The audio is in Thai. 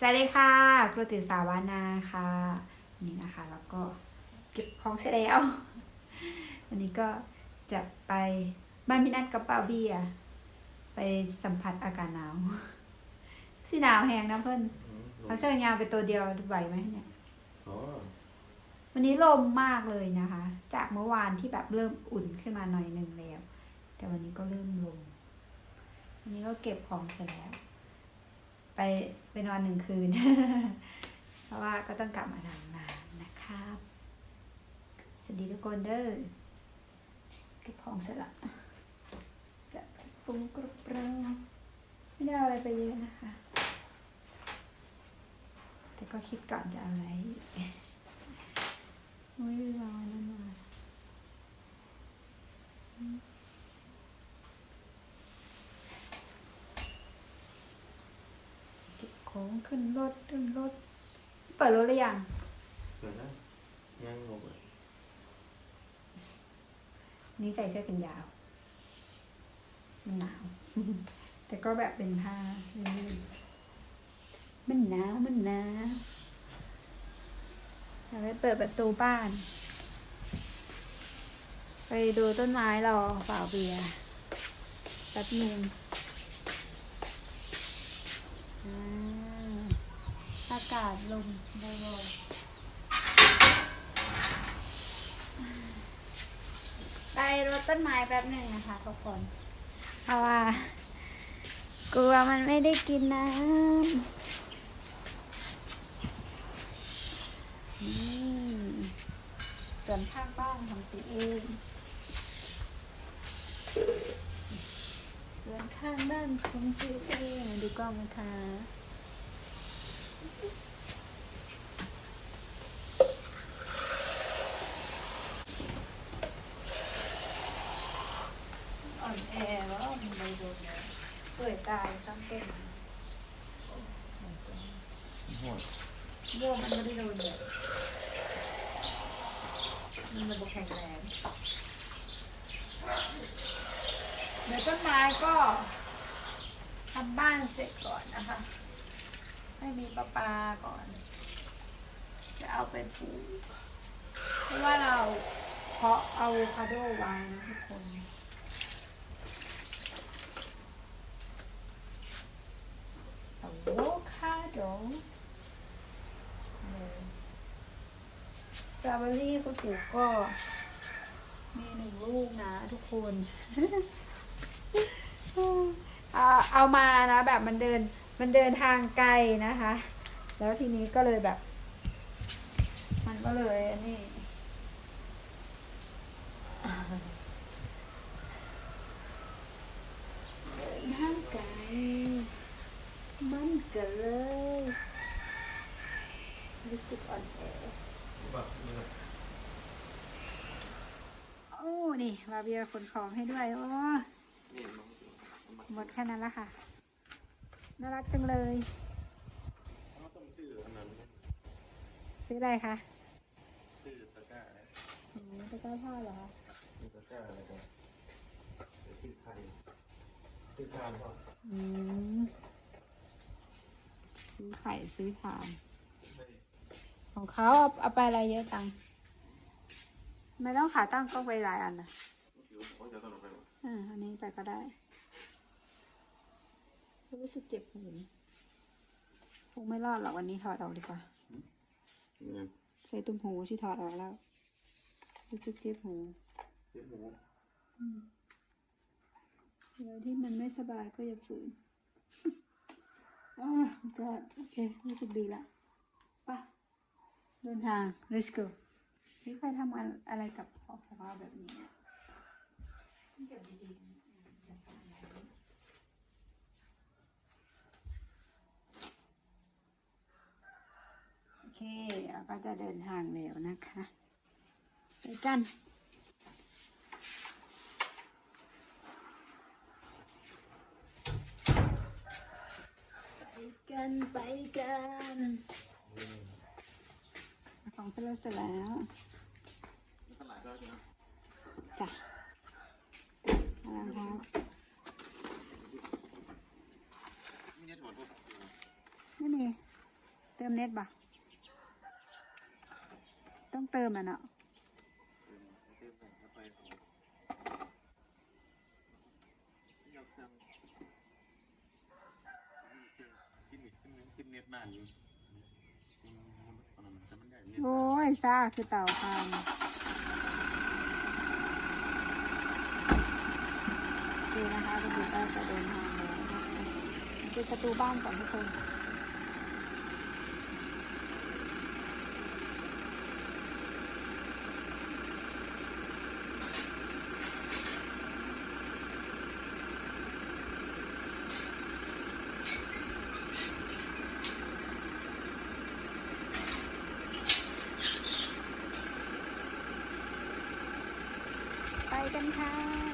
สวัสดีค่ะครูติสาวานาค่ะ นี่นะคะ แล้วก็เก็บของเสร็จแล้ววันนี้ก็จะไปบ้านพี่นัทกับป้าเบียร์ไปสัมผัสอากาศหนาวสิหนาวแหงนะเพื่อนเอาเสื้อยาวไปตัวเดียวไหวไหมเนี่ยอ๋อวันนี้ลมมากเลยนะคะ จากเมื่อวานที่แบบเริ่มอุ่นขึ้นมาหน่อยหนึ่งแล้ว แต่วันนี้ก็เริ่มลมวันนี้ก็เก็บของเสร็จแล้ว ไปไปนอนหนึ่งคืน เพราะว่าก็ต้องกลับมาทำงานนะครับสวัสดีทุกคนเด้อเก็บของเสร็จละจะปรุงกรุบกรังไม่ได้เอาอะไรไปเยอะนะคะ แต่ก็คิดก่อนจะเอาอะไรไม่ได้วางไว้นั่นมาเก็บ ของขึ้นรถขึ้นรถ เปิดรถหรือยังเปิดแล้วยังงงเลยนี่ใส่เสื้อกันยาว มันหนาว แต่ก็แบบเป็นผ้าลื่นๆมันหนาวมันหนาวเดี๋ยวไปเปิดประตูบ้าน ไปดูต้นไม้รอเปล่าเบียร์แป๊บนึงอ่าอากาศลมบยไปรดต้นไม้แป๊บหนึ่งนะคะทุกคนเพราะว่า กลัวมันไม่ได้กินน้ำส่วนข้างบ้านของตีเองส่วนข้างบ้านของตีเองดูกล้องนะคะ อ่อนแอแล้วมันไม่โดนเลยเปิดตายต้งเต้นโหดโย่มันไม่ได้โดนเลยมันระบบแข็งแรงเดี๋ยวต้นไม้ก็ทำบ้านเสร็จก่อนนะคะ ให้มีประปลาก่อน จะเอาไปปลูกเพราะว่าเราเพาะเอาคาโดไว้นะทุกคน อะโวคาโดสตรอเบอรี่ก็ปลูกก็มีหนึ่งลูกนะทุกคน เอามานะแบบมันเดิน มันเดินทางไกลนะคะ แล้วทีนี้ก็เลยแบบ มันก็เลยนี่เดินทางไกลมันก็เลยรู้สึกอ่อนแอโอ้นี่บาเบียขนของให้ด้วย โอ้มันมันหมดแค่นั้นละค่ะ น่ารักจังเลยเขาต้องซื้ออันนั้นนะซื้ออะไรคะซื้อตะกร้าอืมตะกร้าผ้าเหรอคะซื้อตะกร้าอะไรกันซื้อไข่ซื้อทานก็อืมซื้อไข่ซื้อถ่านไม่ของเขาเอาเอาไปอะไรเยอะจังไม่ต้องขาตั้งก็ไปหลายอันนะเดี๋ยวผมจะต้องเอาไปวะอ่าอันนี้ไปก็ได้ รู้สึกเจ็บหูคงไม่รอดหรอกวันนี้ถอดออกดีกว่านี่ใส่ตุ้มหูที่ถอดออกแล้ว รู้สึกเจ็บหูเจ็บหมูแล้วที่มันไม่สบายก็อย่าฝืนอ่าก็โอเครู้สึกดีละไปะเดินทาง let's go นี่ใครทำงานอะไรกับพ่อของเราแบบนี้อะเก็บดีๆนะอย่าใส่อะไรโอเคเราก็ จะเดินทางเร็วนะคะไปกันไปกันไปกันของเสร็จแล้วเสร็จแล้วนี่ตลาดก็ใช่ไหมจ้ะเอาละครับไม่ได้ถอดพวกไม่มีติมเน็ตปะ ต้องเติมอะเนาะเติมใส่เข้าไปยกเครื่องกินอีกกินนึงกินเน็ตนานอยู่มันจะมันใหญ่เน็ตโอ้ยซ่าคือเต่าคางโอเคนะคะเราอยู่ก็จะเดินทางแล้วนะคะปิดประตูบ้านก่อนทุกคน กันค่ะ